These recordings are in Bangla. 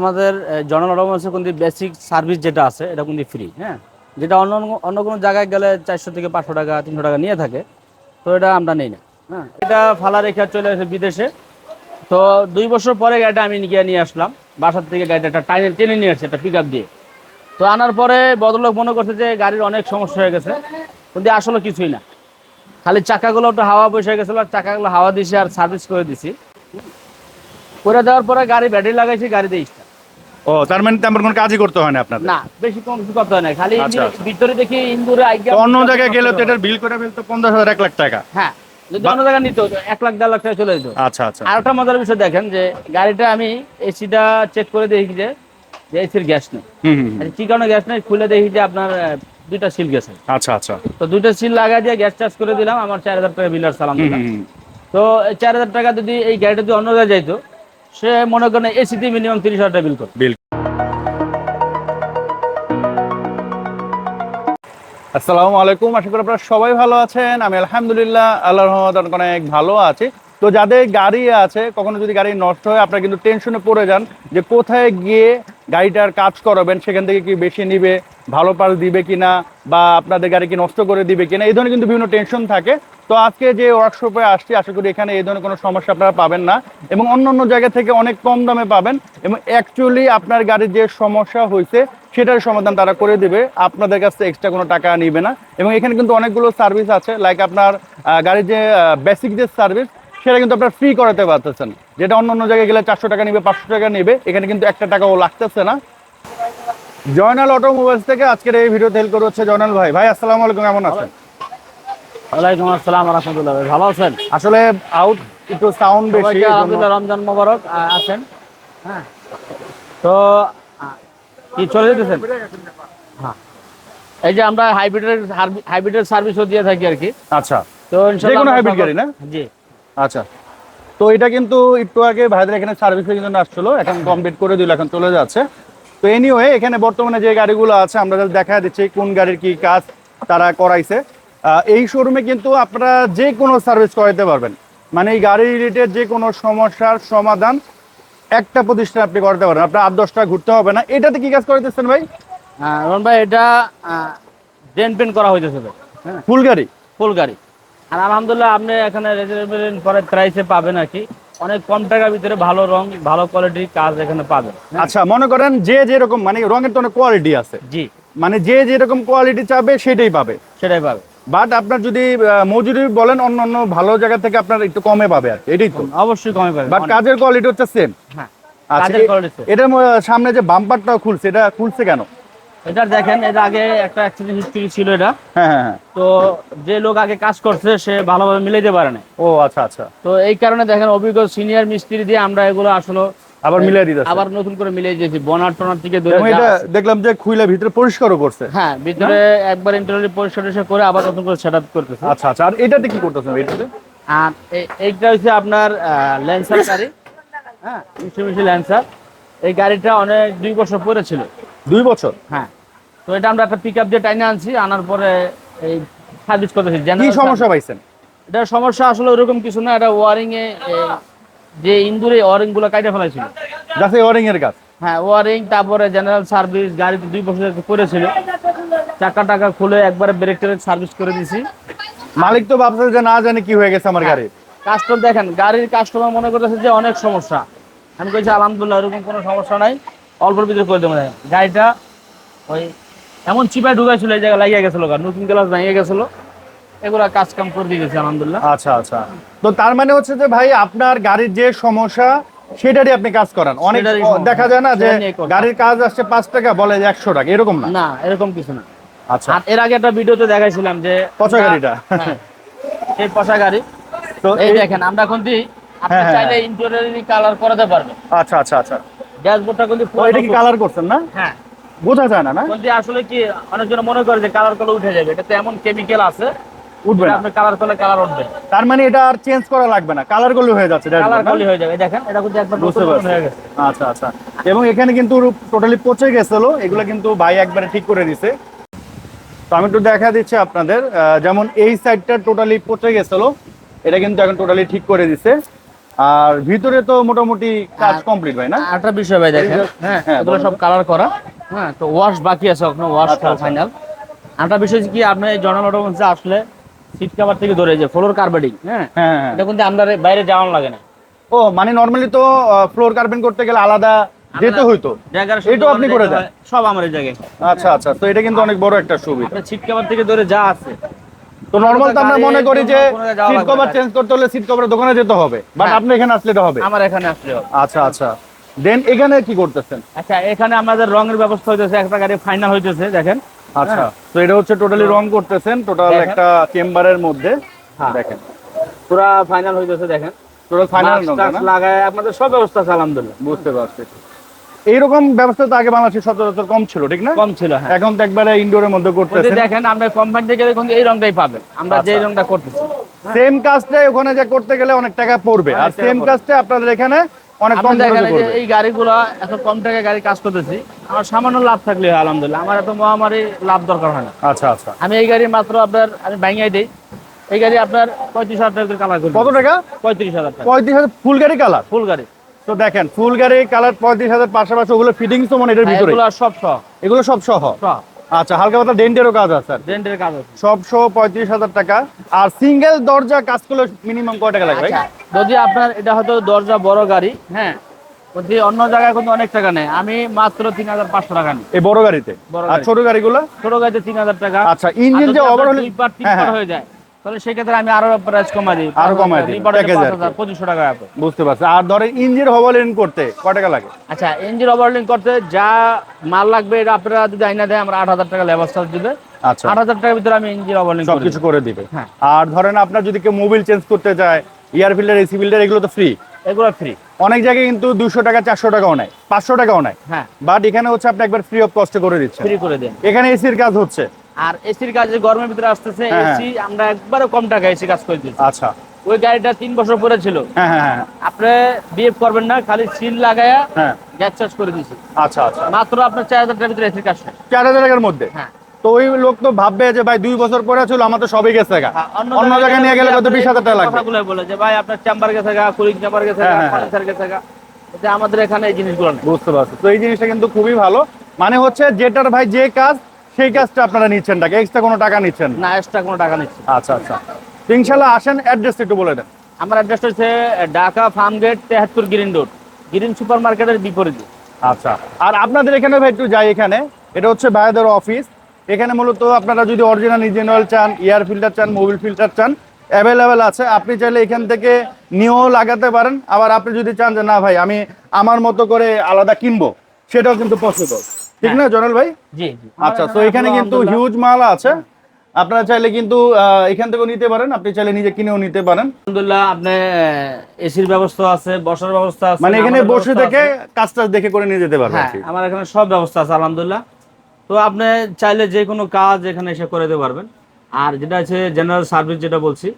আমাদের অটোমোবাইলসের কিন্তু বেসিক সার্ভিস যেটা আছে, এটা কিন্তু ফ্রি হ্যাঁ? যেটা অন্য অন্য কোনো জায়গায় গেলে চারশো থেকে পাঁচশো টাকা, তিনশো টাকা নিয়ে থাকে, তো এটা আমরা নেই না হ্যাঁ? এটা ফালা রেখে চলে আসে বিদেশে। তো দুই বছর পরে গাড়িটা আমি গিয়ে নিয়ে আসলাম, বাসার থেকে গাড়িটা একটা টাইনে, টেনে নিয়ে আসছে, একটা পিক দিয়ে। তো আনার পরে ভদ্রলোক মনে করছে যে গাড়ির অনেক সমস্যা হয়ে গেছে, কিন্তু আসলে কিছুই না। খালি চাকাগুলো একটু হাওয়া বসে গেছিল, আর চাকাগুলো হাওয়া দিছি আর সার্ভিস করে দিছি। করে দেওয়ার পরে গাড়ি ব্যাটারি লাগাইছি গাড়ি দিয়ে। ও তার মানে তেমন কোনো কাজই করতে হয় না আপনাদের? না বেশি কম কিছু করতে হয় না। খালি আচ্ছা, আচ্ছা। ভিতরে দেখি ইন্দুরে আইগা অন্য জায়গায় গেলে তো এটার বিল করে ফেলতো পঞ্চাশ হাজার এক লাখ টাকা। হ্যাঁ যদি অন্য জায়গায় নিত এক লাখ দেড় লাখ টাকা চলে যেত। আচ্ছা আচ্ছা আর একটা মজার বিষয় দেখেন যে গাড়িটা আমি এসিটা চেক করে দেখি যে যে এসির গ্যাস নেই। কি কারণে গ্যাস নেই? খুলে দেখি যে আপনার দুইটা সিল গেছে। আচ্ছা আচ্ছা। তো দুইটা সিল লাগাই দিয়ে গ্যাস চার্জ করে দিলাম আমার চার হাজার টাকা বিল আর সালাম দিলাম। তো চার হাজার টাকা যদি এই গাড়িটা যদি অন্য জায়গায় যাইতো সে মনে করেন এসিতে মিনিমাম তিরিশ হাজার টাকা বিল করতো বিল আসসালামু আলাইকুম, আশা করি আপনারা সবাই ভালো আছেন। আমি আলহামদুলিল্লাহ আল্লাহ রহমত অনেক ভালো আছি। তো যাদের গাড়ি আছে, কখনো যদি গাড়ি নষ্ট হয়, আপনারা কিন্তু টেনশনে পড়ে যান যে কোথায় গিয়ে গাড়িটার কাজ করাবেন, সেখান থেকে কি বেশি নিবে, ভালো পার্স দিবে কিনা, বা আপনাদের গাড়ি কি নষ্ট করে দিবে কিনা, এই ধরনের কিন্তু বিভিন্ন টেনশন থাকে। তো আজকে যে ওয়ার্কশপে আসছি, আশা করি এখানে এই ধরনের কোনো সমস্যা আপনারা পাবেন না এবং অন্য অন্য জায়গা থেকে অনেক কম দামে পাবেন এবং অ্যাকচুয়ালি আপনার গাড়ির যে সমস্যা হয়েছে, সেটার সমাধান তারা করে দিবে। আপনাদের কাছ থেকে এক্সট্রা কোনো টাকা নিবে না। এবং এখানে কিন্তু অনেকগুলো সার্ভিস আছে লাইক আপনার গাড়ির যে বেসিক যে সার্ভিস সেটা কিন্তু আপনার ফ্রি করাতে পারতেছেন। যেটা অন্য অন্য জায়গায় গেলে চারশো টাকা নিবে, পাঁচশো টাকা নেবে, এখানে কিন্তু একটা টাকাও লাগতেছে না। জয়নাল অটোমোবাইলস থেকে আজকের এই ভিডিও হেল্প করে হচ্ছে জয়নাল ভাই। ভাই, আসসালামু আলাইকুম, কেমন আছেন? ওয়ালাইকুম আসসালাম রহমতুল্লাহ ভালো আছেন? আসলে আউট একটু সাউন্ড বেশি রমজান মোবারক আছেন? হ্যাঁ। তো কি চলে যেতেছেন? হ্যাঁ। এই যে আমরা হাইব্রিডের হাইব্রিডের সার্ভিসও দিয়ে থাকি আর কি। আচ্ছা। তো আমরা hybrid সবাই- গাড়ি না? জি। আচ্ছা। তো এটা কিন্তু একটু আগে ভাইদের এখানে সার্ভিসের জন্য আসছিল এখন কমপ্লিট করে দিল এখন চলে যাচ্ছে। তো এনিওয়ে এখানে বর্তমানে যে গাড়িগুলো আছে আমরা দেখা দিচ্ছি কোন গাড়ির কি কাজ তারা করাইছে। এই শোরুমে কিন্তু আপনারা যে কোনো সার্ভিস করাইতে পারবেন। মানে এই গাড়ি রিলেটেড যে কোনো সমস্যার সমাধান একটা প্রতিষ্ঠান আপনি করতে পারেন আপনার আট দশটা ঘুরতে হবে না। এটাতে কি কাজ করাইতেছেন ভাই? আহ, রমন ভাই এটা ডেন পেন করা হয়েছে ভাই। হ্যাঁ। ফুল গাড়ি? ফুল গাড়ি। আর আলহামদুলিল্লাহ আপনি এখানে রেজার্ভেশন করে প্রাইসে পাবেন আর কি। অনেক কম টাকার ভিতরে ভালো রং ভালো কোয়ালিটির কাজ এখানে পাবেন। হ্যাঁ? আচ্ছা মনে করেন যে যেরকম মানে রঙের তো অনেক কোয়ালিটি আছে। জি। মানে যে যেরকম কোয়ালিটি চাবে সেটাই পাবে। সেটাই পাবে। বাট আপনার যদি মজুরি বলেন অন্য অন্য ভালো জায়গা থেকে আপনার একটু কমে পাবে আর এটাই তো। অবশ্যই কমে পাবে। বাট কাজের কোয়ালিটি হচ্ছে সেম হ্যাঁ আচ্ছা এটার সামনে যে বাম্পারটাও খুলছে এটা খুলছে কেন? এটা দেখেন এর আগে একটা অ্যাক্সিডেন্ট হিস্ট্রি ছিল এটা। হ্যাঁ হ্যাঁ হ্যাঁ। তো যে লোক আগে কাজ করছে সে ভালোভাবে মিলাইতে পারে না ও আচ্ছা আচ্ছা। তো এই কারণে দেখেন অভিজ্ঞ সিনিয়র মিস্ত্রি দিয়ে আমরা এগুলো আসলে আবার মিলিয়ে দিতেছে। আবার নতুন করে মিলিয়ে দিয়েছি বনার টনার থেকে এটা দেখলাম যে খুইলে ভিতরে পরিষ্কারও করছে। হ্যাঁ ভিতরে একবার ইন্টারনালি পরিষ্কার করে আবার নতুন করে সেট আপ করতেছে। আচ্ছা আচ্ছা আর এটাতে কি করতেছেন এটাতে? আর এইটা হচ্ছে আপনার ল্যান্সার গাড়ি। হ্যাঁ মিশি ল্যান্সার এই গাড়িটা অনেক দুই বছর পরে ছিল। দুই বছর? হ্যাঁ তো এটা আমরা একটা পিক আপ দিয়ে টাইনে আনছি আনার পরে এই সার্ভিস করতেছি। কি সমস্যা পাইছেন? এটা সমস্যা আসলে ওরকম কিছু না এটা ওয়ারিং এ, যে ইন্দুরে ওয়ারিংগুলো কাটে ফেলাইছিল। যাতে ওয়ারিং এর কাজ হ্যাঁ ওয়ারিং তারপরে জেনারেল সার্ভিস গাড়িতে দুই বছর করেছিল। চাকা টাকা খুলে একবারে ব্রেক টেরেক সার্ভিস করে দিছি। মালিক তো ভাবছে যে না জানি কি হয়ে গেছে আমার গাড়ি। কাস্টমার দেখেন গাড়ির কাস্টমার মনে করতেছে যে অনেক সমস্যা। আমি কইছি আলহামদুলিল্লাহ এরকম কোনো সমস্যা নাই। অল্প ভিতরে করে দেবো। গাড়িটা ওই এমন চিপায় ঢুকাইছিল এই জায়গায় লাগিয়ে গেছিল নতুন গ্লাস ভেঙে গেছিল। এগুলা কাজ কাম করে দিয়ে গেছে আলহামদুলিল্লাহ। আচ্ছা আচ্ছা। তো তার মানে হচ্ছে যে ভাই আপনার গাড়ির যে সমস্যা সেটারই আপনি কাজ করান। অনেক দেখা যায় না যে। গাড়ির কাজ আসছে পাঁচ টাকা বলে একশো টাকা এরকম না? না এরকম কিছু না। আচ্ছা। আর এর আগে একটা ভিডিওতে দেখাইছিলাম যে পচা গাড়িটা। হ্যাঁ, এই পচা গাড়ি। তো এই দেখেন আমরা কিন্তু আপনি হ্যাঁ, হ্যাঁ, চাইলে ইন্টেরিয়রই কালার করাতে পারবেন। আচ্ছা আচ্ছা আচ্ছা। ড্যাশবোর্ডটা কিন্তু এটা কি কালার করছেন না? হ্যাঁ। বোঝা যায় না না? বলতে আসলে কি অনেকজন মনে করে যে কালার করলে উঠে যাবে এটা তো এমন কেমিক্যাল আছে উঠবে না। আপনি কালার করলে কালার উঠবে। তার মানে এটা আর চেঞ্জ করা লাগবে না। কালারগুলো হয়ে যাচ্ছে কালার করলে হয়ে যাবে। দেখেন এটা কিন্তু একবার বুঝতে পারছি। আচ্ছা আচ্ছা। এবং এখানে কিন্তু টোটালি পচে গেছিল। এগুলো কিন্তু ভাই একবারে ঠিক করে দিছে। তো আমি একটু দেখা দিচ্ছি আপনাদের। যেমন এই সাইডটা টোটালি পচে গেছিল এটা কিন্তু এখন টোটালি ঠিক করে দিছে। আর ভিতরে তো মোটামুটি কাজ কমপ্লিট ভাই না? আরেকটা বিষয় ভাই দেখেন। হ্যাঁ হ্যাঁ, এগুলো সব কালার করা। হ্যাঁ তো ওয়াশ বাকি আছে এখনও ওয়াশ। ফাইনাল আরেকটা বিষয় কি আপনি এই আসলে সিট কভার থেকে ধরে যে ফ্লোর কার্পেটিং হ্যাঁ? হ্যাঁ হ্যাঁ এটা কিন্তু বাইরে লাগে না। ও মানে নর্মালি তো ফ্লোর করতে গেলে আলাদা যেতে হইতো। এটাও আপনি করে দেন? সব আমার জায়গায়। আচ্ছা আচ্ছা তো এটা কিন্তু অনেক বড় একটা সুবিধা। সিট কভার থেকে ধরে যা আছে। তো নর্মাল তো আমরা মনে করি যে সিট কভার চেঞ্জ করতে হলে সিট কভার দোকানে যেতে হবে। বাট হ্যাঁ। আপনি এখানে আসলে এটা হবে। আমার এখানে আসলে হবে। আচ্ছা আচ্ছা। দেন এখানে কি করতেছেন? আচ্ছা এখানে আমাদের রঙের ব্যবস্থা হইতেছে একটা গাড়ি ফাইনাল হইতেছে দেখেন। আচ্ছা হ্যাঁ। তো এটা হচ্ছে টোটালি রং করতেছেন টোটাল একটা চেম্বারের মধ্যে। হ্যাঁ। দেখেন। পুরা ফাইনাল হইতেছে দেখেন। টোটাল ফাইনাল লাগায় আপনাদের সব ব্যবস্থা আছে আলহামদুলিল্লাহ। বুঝতে পারছি। এইরকম ব্যবস্থা তো আগে বাংলাদেশে সচরাচর কম ছিল ঠিক না? কম ছিল হ্যাঁ। এখন তো একবারে ইনডোরের মধ্যে যদি করতেছেন। দেখেন আমরা কোম্পানি থেকে দেখুন এই রংটাই পাবেন। আমরা যে আচ্ছা। রংটা করতেছি। সেম কাজটাই ওখানে যে করতে গেলে অনেক টাকা পড়বে। আর সেম। কাজটা আপনাদের এখানে অনেক কম দেখেন এই গাড়িগুলো এত কম টাকায় গাড়ি কাজ করতেছি। আমার সামান্য লাভ থাকলে হয়, আলহামদুলিল্লাহ। আমার এত মহামারী লাভ দরকার হয় না। আচ্ছা আচ্ছা। আমি এই গাড়ি মাত্র আপনার আমি ভাঙিয়ে দিই। এই গাড়ি আপনার পঁয়ত্রিশ হাজার টাকা কালার করি কত টাকা? পঁয়ত্রিশ হাজার টাকা। পঁয়ত্রিশ হাজার ফুল গাড়ি কালার ফুল গাড়ি। তো দেখেন ফুল গাড়ি কালার পঁয়ত্রিশ হাজার পাশাপাশি ওগুলো ফিটিংস তো মনে এটার ভিতরে এগুলো সব সহ। এগুলো সব সহ। আচ্ছা হালকা পাতলা ডেন্টেরও কাজ আছে স্যার ডেন্টের কাজ আছে। সব সহ পঁয়ত্রিশ হাজার টাকা। আর সিঙ্গেল দরজা কাজ করলে মিনিমাম কয় টাকা লাগবে আচ্ছা যদি আপনার এটা হয়তো দরজা বড় গাড়ি হ্যাঁ যদি অন্য জায়গায় কিন্তু অনেক টাকা নেয় আমি মাত্র তিন হাজার পাঁচশো টাকা নিই। এই বড় গাড়িতে? আর গাড়ি। ছোট গাড়িগুলো? ছোট গাড়িতে তিন হাজার টাকা। আচ্ছা ইঞ্জিন যে ওভার হলে হ্যাঁ, হ্যাঁ। হয়ে যায় তাহলে সেক্ষেত্রে আমি আরও প্রাইস কমাই দিই। আরও পঁচিশশো টাকা বুঝতে পারছি। আর ধরেন ইঞ্জিন করতে কয় টাকা লাগে? আচ্ছা ইঞ্জিন ওভারলিং করতে যা মাল লাগবে এটা আপনারা যদি আইনা দেয় আমরা আট হাজার টাকা লেবার চার্জ দিবে। আচ্ছা। আট হাজার টাকার ভিতরে আমি ইঞ্জিন সবকিছু করে দিবে। হ্যাঁ। আর ধরেন আপনার যদি কেউ মোবিল চেঞ্জ করতে চায় এয়ার ফিল্টার এসি ফিল্টার এগুলো তো ফ্রি এগুলো ফ্রি অনেক জায়গায় কিন্তু দুশো টাকা চারশো টাকাও নেয় পাঁচশো টাকাও নেয়। হ্যাঁ। বাট এখানে হচ্ছে আপনি একবার ফ্রি অফ কস্টে করে দিচ্ছেন। ফ্রি করে দেন। এখানে এসির কাজ হচ্ছে। আর এসির কাজ গরমের ভিতরে আসতেছে হ্যাঁ, হ্যাঁ। এসি আমরা একবারে কম টাকা এসি কাজ করে দিচ্ছি আচ্ছা। ওই গাড়িটা তিন বছর পরে ছিল। হ্যাঁ হ্যাঁ আপনি বিএফ করবেন না খালি সিল লাগায়া গ্যাস চার্জ করে দিছি আচ্ছা আচ্ছা। মাত্র আপনার চার হাজার টাকার ভিতরে এসির কাজ চার হাজার টাকার মধ্যে? হ্যাঁ। তো ওই লোক তো ভাববে যে ভাই দুই বছর পরে ছিল আমার তো সবই গেছে অন্য জায়গায় নিয়ে গেলে কত বিশ হাজার টাকা লাগবে? কথাগুলো বলে যে ভাই আপনার চেম্বার গেছে গা কুলিং চেম্বার গেছে গা ফার্নিচার গেছে গা। যে আমাদের এখানে এই জিনিসগুলো বুঝতে পারছি। তো এই জিনিসটা কিন্তু খুবই ভালো। মানে হচ্ছে যেটার ভাই যে কাজ সেই কাজটা আপনারা নিচ্ছেন টাকা এক্সট্রা কোনো টাকা নিচ্ছেন না। এক্সট্রা কোনো টাকা নিচ্ছে আচ্ছা আচ্ছা। ইনশাল্লাহ আসেন অ্যাড্রেস একটু বলে দেন। আমার অ্যাড্রেস হচ্ছে ঢাকা ফার্ম গেট তেহাত্তর গ্রিন রোড গ্রিন সুপার মার্কেটের বিপরীতে। আচ্ছা। আর আপনাদের এখানে ভাই একটু যাই এখানে। এটা হচ্ছে ভাইদের অফিস এখানে মূলত আপনারা যদি অরিজিনাল ইঞ্জিন অয়েল চান এয়ার ফিল্টার চান মোবিল ফিল্টার চান অ্যাভেলেবেল আছে। আপনি চাইলে এখান থেকে নিয়েও লাগাতে পারেন। আবার আপনি যদি চান যে না ভাই আমি আমার মতো করে আলাদা কিনবো সেটাও কিন্তু পসিবল ঠিক না জনাল ভাই? জি আচ্ছা তো এখানে কিন্তু হিউজ মাল আছে। আপনারা চাইলে কিন্তু এখান থেকেও নিতে পারেন আপনি চাইলে নিজে কিনেও নিতে পারেন। আলহামদুলিল্লাহ আপনি এসির ব্যবস্থা আছে বসার ব্যবস্থা আছে মানে এখানে বসে থেকে। কাজ টাজ দেখে করে নিয়ে যেতে পারবেন হ্যাঁ আমার এখানে সব ব্যবস্থা আছে আলহামদুলিল্লাহ। তো আপনি চাইলে যে কোনো কাজ এখানে এসে করে দিতে পারবেন। আর যেটা আছে জেনারেল সার্ভিস যেটা বলছি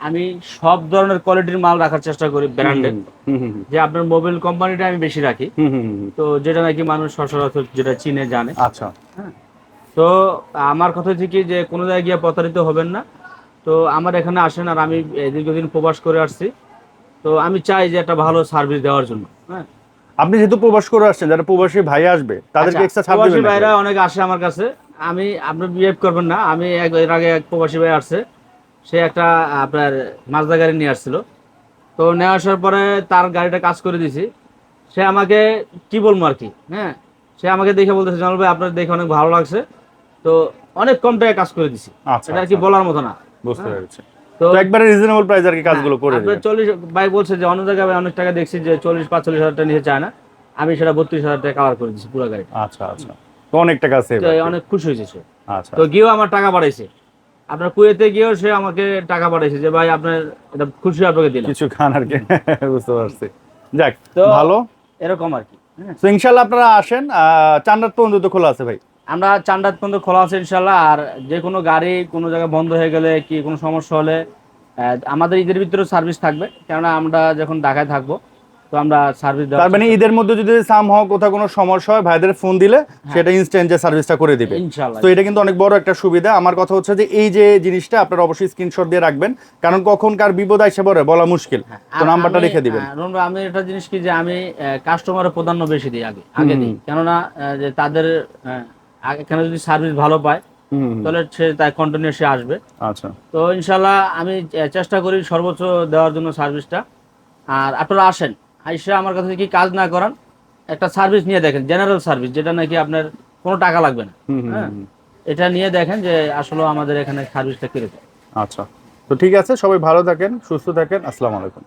আমি সব ধরনের কোয়ালিটির মাল রাখার চেষ্টা করি ব্র্যান্ডেড যে আপনার মোবাইল কোম্পানিটা আমি বেশি রাখি। তো যেটা নাকি মানুষ সচরাচর যেটা চিনে জানে। আচ্ছা। তো আমার কথা হচ্ছে কি যে কোনো জায়গায় গিয়ে প্রতারিত হবেন না। তো আমার এখানে আসেন আর আমি দীর্ঘদিন প্রবাস করে আসছি। তো আমি চাই যে একটা ভালো সার্ভিস দেওয়ার জন্য। হ্যাঁ। আপনি যেহেতু প্রবাস করে আসছেন যারা প্রবাসী ভাই আসবে তাদেরকে আচ্ছা, এক্সট্রা ছাড় প্রবাসী দিবেন ভাইরা অনেক আসে আমার কাছে। আমি আপনি বিহেভ করবেন না। আমি এক- এর আগে এক প্রবাসী ভাই আসছে। সে একটা আপনার মাজদা গাড়ি নিয়ে আসছিল। তো নিয়ে আসার পরে তার গাড়িটা কাজ করে দিছি। সে আমাকে কি বলব আর কি হ্যাঁ? সে আমাকে দেখে বলতেছে জানাল ভাই আপনার দেখে অনেক ভালো লাগছে। তো অনেক কম টাকায় কাজ করে দিছি। আচ্ছা এটা আর কি আচ্ছা, বলার মতো না। বুঝতে পেরেছি। তো একবারে রিজনেবল প্রাইস আর কি কাজগুলো করে ভাই বলছে যে অন্য জায়গায় অনেক টাকা দেখছি যে চল্লিশ পাঁচচল্লিশ হাজার টাকা চায় না। আমি সেটা বত্রিশ হাজার টাকা কাভার করে দিচ্ছি পুরো গাড়ি আচ্ছা আচ্ছা। তো অনেক টাকা সেভ অনেক খুশি হয়েছে আচ্ছা। তো গিয়েও আমার টাকা বাড়াইছে। আপনার কুয়েতে গিয়েও সে আমাকে টাকা পাঠাইছে যে ভাই আপনার এটা খুশি আপনাকে দিলাম। কিছু খান আর কি বুঝতে পারছি। যাক তো- ভালো। এরকম আর কি হ্যাঁ। তো ইনশাল্লাহ আপনারা আসেন চার পর্যন্ত তো খোলা আছে ভাই। আমরা চান্ডাত পর্যন্ত খোলা আছে ইনশাল্লাহ আর যে কোনো গাড়ি কোনো জায়গায় বন্ধ হয়ে গেলে কি কোনো সমস্যা হলে আমাদের ঈদের ভিতরে সার্ভিস থাকবে। কেননা আমরা যখন ঢাকায় থাকব তো আমরা সার্ভিস তার মানে ঈদের মধ্যে যদি সাম হয় কোথাও কোনো সমস্যা হয় ভাইদের ফোন দিলে সেটা ইনস্ট্যান্ট যে সার্ভিসটা করে দিবে। তো এটা কিন্তু অনেক বড় একটা সুবিধা। আমার কথা হচ্ছে যে এই যে জিনিসটা আপনারা অবশ্যই স্ক্রিনশট দিয়ে রাখবেন কারণ কখন কার বিপদ আইসে পড়ে বলা মুশকিল। তো আর নাম্বারটা লিখে দিবেন। আমি একটা জিনিস কি যে আমি কাস্টমারের প্রাধান্য বেশি দিই আগে আগে দিই। কেননা যে তাদের এখানে যদি সার্ভিস ভালো পায় তাহলে সে তাই কন্টিনিউ সে আসবে। আচ্ছা। তো ইনশাল্লাহ আমি চেষ্টা করি সর্বোচ্চ দেওয়ার জন্য সার্ভিসটা আর আপনারা আসেন। আইসা আমার কাছে কি কাজ না করান একটা সার্ভিস নিয়ে দেখেন জেনারেল সার্ভিস যেটা নাকি আপনার কোনো টাকা লাগবে না। হ্যাঁ? এটা নিয়ে দেখেন যে আসলে আমাদের এখানে সার্ভিসটা কীরকম। আচ্ছা। তো ঠিক আছে সবাই ভালো থাকেন সুস্থ থাকেন আসসালামু আলাইকুম।